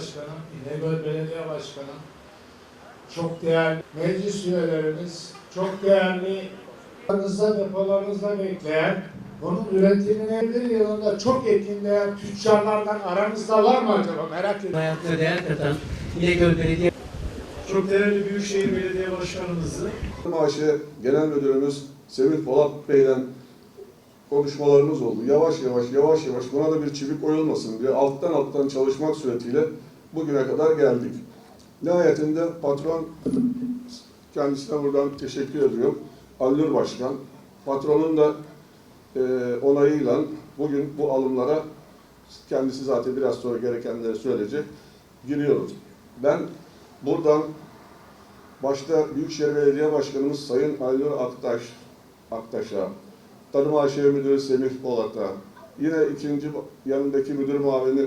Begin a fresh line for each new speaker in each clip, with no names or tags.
Başkanım, İnegöl Belediye Başkanım, çok değerli meclis üyelerimiz, çok değerli aranızda depolarınızda bekleyen, bunun üretimine bir yılında çok etkinleyen tüccarlardan aranızda var mı acaba merak ediyorum.
hayatına değer katan İnegöl Belediye
Çok değerli Büyükşehir Belediye Başkanımızı
Maaşı Genel Müdürümüz Semih Polat Bey'le konuşmalarımız oldu. Yavaş yavaş yavaş yavaş buna da bir çivik oyulmasın diye alttan alttan çalışmak suretiyle bugüne kadar geldik. Nihayetinde patron kendisine buradan teşekkür ediyorum. Allur Başkan, patronun da e, onayıyla bugün bu alımlara kendisi zaten biraz sonra gerekenleri söyleyecek. Giriyoruz. Ben buradan Başta Büyükşehir Belediye Başkanımız Sayın Aynur Aktaş, Aktaş'a, Tarım AŞ Müdürü Semih Polat'a, yine ikinci yanındaki müdür muavini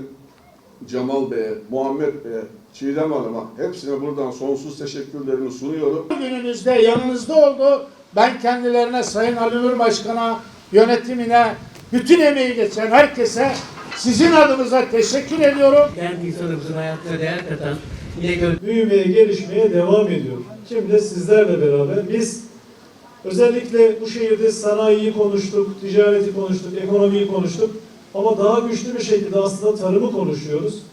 Cemal Bey'e, Muhammed Bey'e, Çiğdem Hanım'a hepsine buradan sonsuz teşekkürlerimi sunuyorum.
Gününüzde yanınızda oldu. Ben kendilerine Sayın Ali Nur Başkan'a, yönetimine, bütün emeği geçen herkese sizin adınıza teşekkür ediyorum.
kent insanımızın hayatına değer katan İnegöl
büyümeye, gelişmeye devam ediyor. Şimdi de sizlerle beraber biz özellikle bu şehirde sanayiyi konuştuk, ticareti konuştuk, ekonomiyi konuştuk. Ama daha güçlü bir şekilde aslında tarımı konuşuyoruz.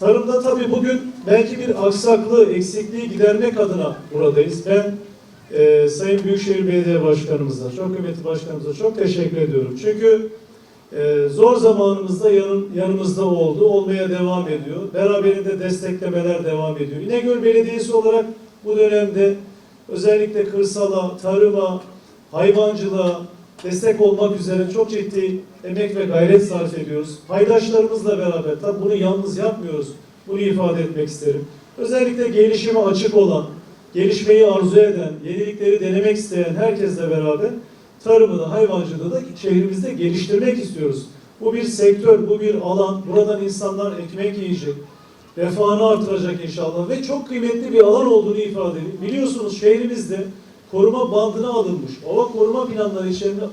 Tarımda tabii bugün belki bir aksaklığı, eksikliği gidermek adına buradayız. Ben e, Sayın Büyükşehir Belediye Başkanımıza, çok kıymetli başkanımıza çok teşekkür ediyorum. Çünkü e, zor zamanımızda yanım, yanımızda oldu, olmaya devam ediyor. Beraberinde desteklemeler devam ediyor. İnegöl Belediyesi olarak bu dönemde özellikle kırsala, tarıma, hayvancılığa destek olmak üzere çok ciddi emek ve gayret sarf ediyoruz. Paydaşlarımızla beraber, tabi bunu yalnız yapmıyoruz. Bunu ifade etmek isterim. Özellikle gelişime açık olan, gelişmeyi arzu eden, yenilikleri denemek isteyen herkesle beraber tarımı da hayvancılığı da şehrimizde geliştirmek istiyoruz. Bu bir sektör, bu bir alan. Buradan insanlar ekmek yiyecek, refahını artıracak inşallah ve çok kıymetli bir alan olduğunu ifade ediyor. Biliyorsunuz şehrimizde koruma bandına alınmış, ova koruma planları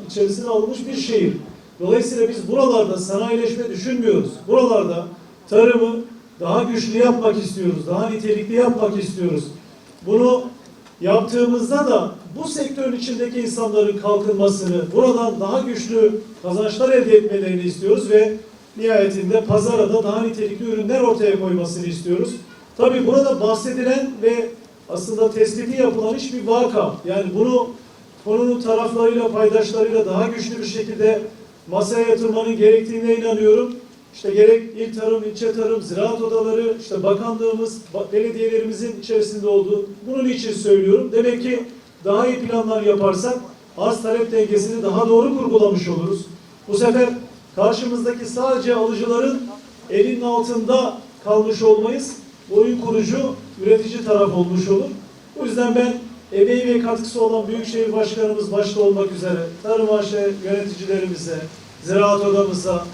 içerisine, alınmış bir şehir. Dolayısıyla biz buralarda sanayileşme düşünmüyoruz. Buralarda tarımı daha güçlü yapmak istiyoruz, daha nitelikli yapmak istiyoruz. Bunu yaptığımızda da bu sektörün içindeki insanların kalkınmasını, buradan daha güçlü kazançlar elde etmelerini istiyoruz ve nihayetinde pazara da daha nitelikli ürünler ortaya koymasını istiyoruz. Tabii burada bahsedilen ve aslında tespiti yapılan hiçbir vaka. Yani bunu konunun taraflarıyla, paydaşlarıyla daha güçlü bir şekilde masaya yatırmanın gerektiğine inanıyorum. İşte gerek il tarım, ilçe tarım, ziraat odaları, işte bakanlığımız, ba- belediyelerimizin içerisinde olduğu bunun için söylüyorum. Demek ki daha iyi planlar yaparsak arz talep dengesini daha doğru kurgulamış oluruz. Bu sefer karşımızdaki sadece alıcıların elinin altında kalmış olmayız. Oyun kurucu, üretici taraf olmuş olur. O yüzden ben emeği ve katkısı olan Büyükşehir Başkanımız başta olmak üzere Tarım AŞ yöneticilerimize, Ziraat Odamıza,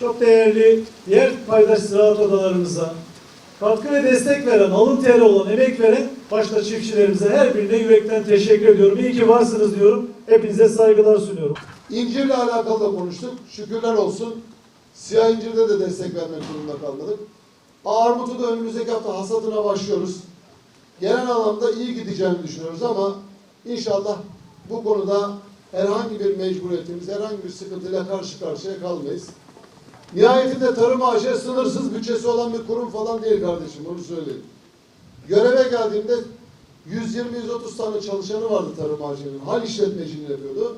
çok değerli diğer paydaş ziraat odalarımıza, katkı ve destek veren, alın teri olan, emek veren başta çiftçilerimize her birine yürekten teşekkür ediyorum. İyi ki varsınız diyorum. Hepinize saygılar sunuyorum.
İncirle alakalı da konuştuk. Şükürler olsun. Siyah incirde de destek vermek durumunda kalmadık. Armut'u da önümüzdeki hafta hasatına başlıyoruz. Genel anlamda iyi gideceğini düşünüyoruz ama inşallah bu konuda herhangi bir mecburiyetimiz, herhangi bir sıkıntıyla karşı karşıya kalmayız. Nihayetinde Tarım AŞ sınırsız bütçesi olan bir kurum falan değil kardeşim, onu söyleyeyim. Göreve geldiğimde 120-130 tane çalışanı vardı Tarım AŞ'nin. Hal işletmeciliğini yapıyordu.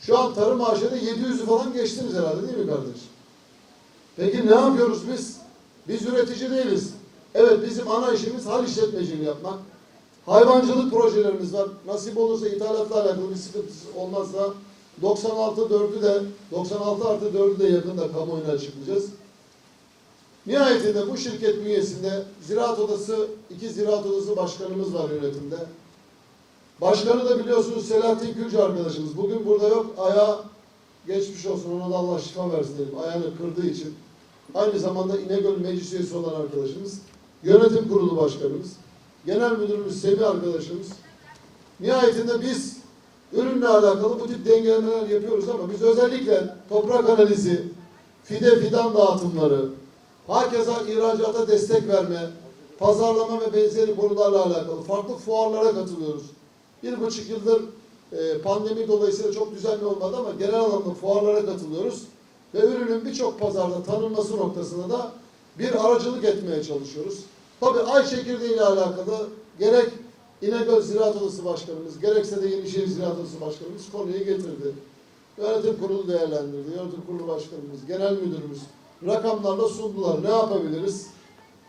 Şu an Tarım AŞ'de 700'ü falan geçtiniz herhalde değil mi kardeş? Peki ne yapıyoruz biz? Biz üretici değiliz. Evet bizim ana işimiz hal işletmeciliği yapmak. Hayvancılık projelerimiz var. Nasip olursa ithalatla alakalı bir sıkıntısı olmazsa 96 4'ü de 96 artı 4'ü de yakında kamuoyuna açıklayacağız. Nihayetinde bu şirket bünyesinde Ziraat Odası, iki Ziraat Odası başkanımız var yönetimde. Başkanı da biliyorsunuz Selahattin Külcü arkadaşımız. Bugün burada yok. Ayağı geçmiş olsun. Ona da Allah şifa versin dedim. Ayağını kırdığı için. Aynı zamanda İnegöl Meclis Üyesi olan arkadaşımız. Yönetim Kurulu Başkanımız. Genel Müdürümüz Semih arkadaşımız. Nihayetinde biz ürünle alakalı bu tip dengelemeler yapıyoruz ama biz özellikle toprak analizi, fide fidan dağıtımları, Hakeza ihracata destek verme, pazarlama ve benzeri konularla alakalı farklı fuarlara katılıyoruz. Bir buçuk yıldır e, pandemi dolayısıyla çok düzenli olmadı ama genel anlamda fuarlara katılıyoruz. Ve ürünün birçok pazarda tanınması noktasında da bir aracılık etmeye çalışıyoruz. Tabii ay çekirdeği ile alakalı gerek İnegöl Ziraat Odası Başkanımız, gerekse de Yenişehir Ziraat Odası Başkanımız konuyu getirdi. Yönetim kurulu değerlendirdi. Yönetim kurulu başkanımız, genel müdürümüz rakamlarla sundular. Ne yapabiliriz?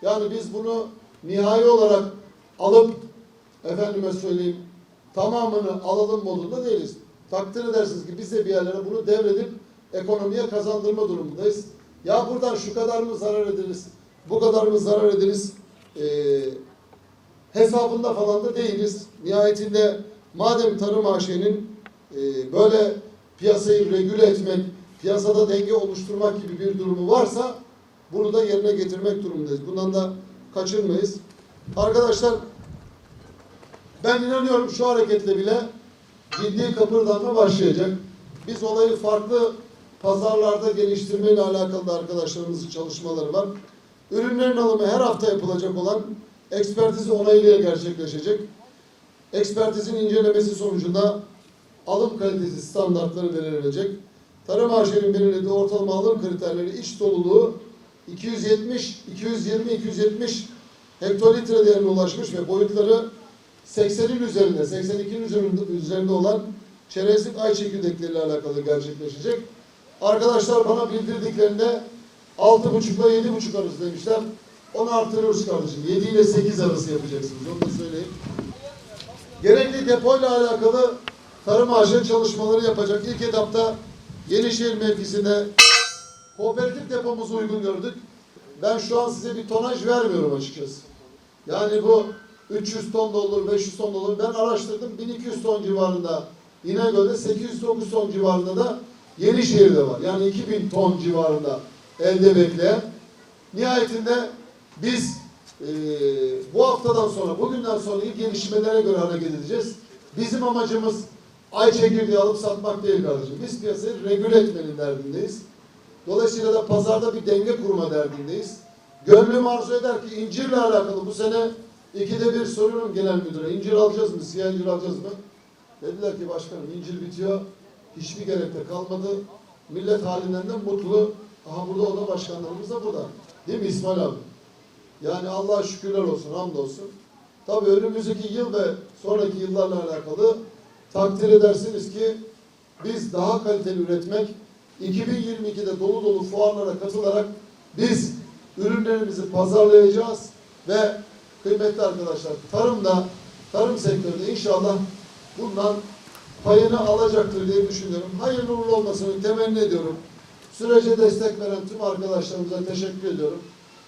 Yani biz bunu nihai olarak alıp efendime söyleyeyim tamamını alalım modunda değiliz. Takdir edersiniz ki biz de bir yerlere bunu devredip ekonomiye kazandırma durumundayız. Ya buradan şu kadar mı zarar ederiz, bu kadar mı zarar ederiz ee, hesabında falan da değiliz. Nihayetinde madem tarım AŞ'nin e, böyle piyasayı regüle etmek, piyasada denge oluşturmak gibi bir durumu varsa bunu da yerine getirmek durumundayız. Bundan da kaçınmayız. Arkadaşlar ben inanıyorum şu hareketle bile ciddi kapırdanma başlayacak. Biz olayı farklı pazarlarda geliştirmeyle alakalı da arkadaşlarımızın çalışmaları var. Ürünlerin alımı her hafta yapılacak olan ekspertiz onayıyla gerçekleşecek. Ekspertizin incelemesi sonucunda alım kalitesi standartları belirlenecek. Tarım AŞ'nin belirlediği ortalama alım kriterleri iç doluluğu 270, 220, 270 hektolitre değerine ulaşmış ve boyutları 80'in üzerinde, 82'nin üzerinde, üzerinde olan çerezlik ay çekirdekleriyle alakalı gerçekleşecek. Arkadaşlar bana bildirdiklerinde 6,5 ile 7,5 arası demişler. Onu artırıyoruz kardeşim. 7 ile 8 arası yapacaksınız. Onu da söyleyeyim. Gerekli depoyla alakalı tarım AŞ çalışmaları yapacak. İlk etapta Yenişehir mevkisinde kooperatif depomuzu uygun gördük. Ben şu an size bir tonaj vermiyorum açıkçası. Yani bu 300 ton da olur, 500 ton da olur. Ben araştırdım. 1200 ton civarında İnegöl'de 809 ton civarında da Yenişehir'de var. Yani 2000 ton civarında elde bekleyen. Nihayetinde biz eee, bu haftadan sonra, bugünden sonra ilk gelişmelere göre hareket edeceğiz. Bizim amacımız ay çekirdeği alıp satmak değil kardeşim. Biz piyasayı regüle etmenin derdindeyiz. Dolayısıyla da pazarda bir denge kurma derdindeyiz. Gönlüm arzu eder ki incirle alakalı bu sene ikide bir soruyorum genel müdüre. İncir alacağız mı? Siyah incir alacağız mı? Dediler ki başkanım incir bitiyor. Hiçbir gerek de kalmadı. Millet halinden de mutlu. Aha burada o da başkanlarımız da burada. Değil mi İsmail abi? Yani Allah'a şükürler olsun, hamdolsun. Tabii önümüzdeki yıl ve sonraki yıllarla alakalı takdir edersiniz ki biz daha kaliteli üretmek, 2022'de dolu dolu fuarlara katılarak biz ürünlerimizi pazarlayacağız ve kıymetli arkadaşlar tarımda, tarım sektöründe inşallah bundan payını alacaktır diye düşünüyorum. Hayırlı uğurlu olmasını temenni ediyorum. Sürece destek veren tüm arkadaşlarımıza teşekkür ediyorum.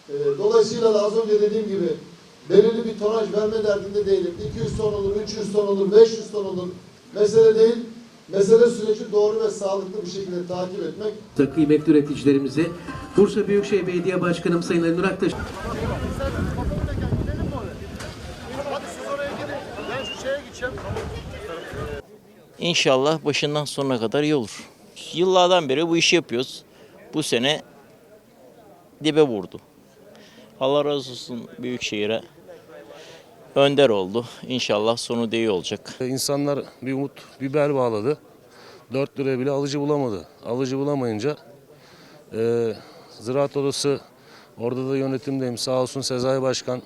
Ee, Dolayısıyla da az önce dediğim gibi belirli bir tonaj verme derdinde değilim. 200 ton olur, 300 ton olur, 500 ton olur. Mesele değil. Mesele süreci doğru ve sağlıklı bir şekilde takip etmek.
Kıymetli üreticilerimize Bursa Büyükşehir Belediye Başkanım Sayın Ali Nur Aktaş
İnşallah başından sonuna kadar iyi olur. Yıllardan beri bu işi yapıyoruz. Bu sene dibe vurdu. Allah razı olsun Büyükşehir'e önder oldu. İnşallah sonu da iyi olacak.
İnsanlar bir umut, bir bel bağladı. 4 liraya bile alıcı bulamadı. Alıcı bulamayınca e, Ziraat Odası orada da yönetimdeyim. Sağ olsun Sezai Başkan,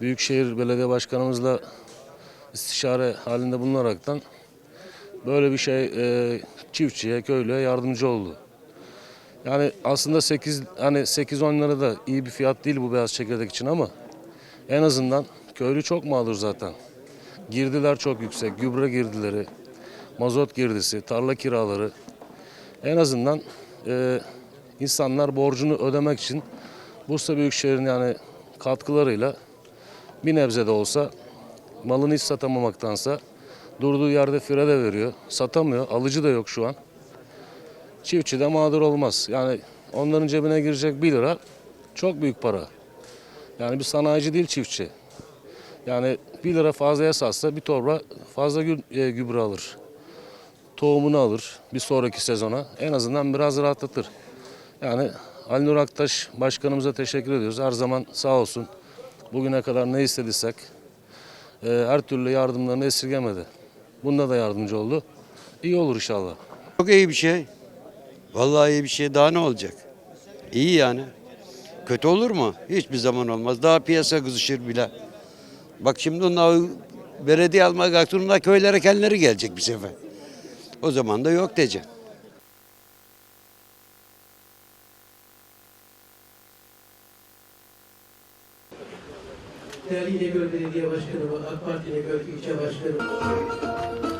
Büyükşehir Belediye Başkanımızla istişare halinde bulunaraktan böyle bir şey e, çiftçiye, köylüye yardımcı oldu. Yani aslında 8 hani 8-10 lira da iyi bir fiyat değil bu beyaz çekirdek için ama en azından köylü çok mağdur zaten. Girdiler çok yüksek, gübre girdileri, mazot girdisi, tarla kiraları. En azından e, insanlar borcunu ödemek için Bursa Büyükşehir'in yani katkılarıyla bir nebze de olsa malını hiç satamamaktansa durduğu yerde firede veriyor. Satamıyor, alıcı da yok şu an. Çiftçi de mağdur olmaz. Yani onların cebine girecek 1 lira çok büyük para. Yani bir sanayici değil çiftçi. Yani 1 lira fazlaya satsa bir torba fazla e, gübre alır. Tohumunu alır bir sonraki sezona. En azından biraz rahatlatır. Yani Ali Nur Aktaş başkanımıza teşekkür ediyoruz. Her zaman sağ olsun. Bugüne kadar ne istediysek e, her türlü yardımlarını esirgemedi. Bunda da yardımcı oldu. İyi olur inşallah.
Çok iyi bir şey. Vallahi iyi bir şey. Daha ne olacak? İyi yani. Kötü olur mu? Hiçbir zaman olmaz. Daha piyasa kızışır bile. Bak şimdi onlar belediye almak aklımda köylere kendileri gelecek bir sefer. O zaman da yok diyeceksin.
Değerli İnegöl Belediye Başkanı, AK Parti İnegöl İlçe Başkanı.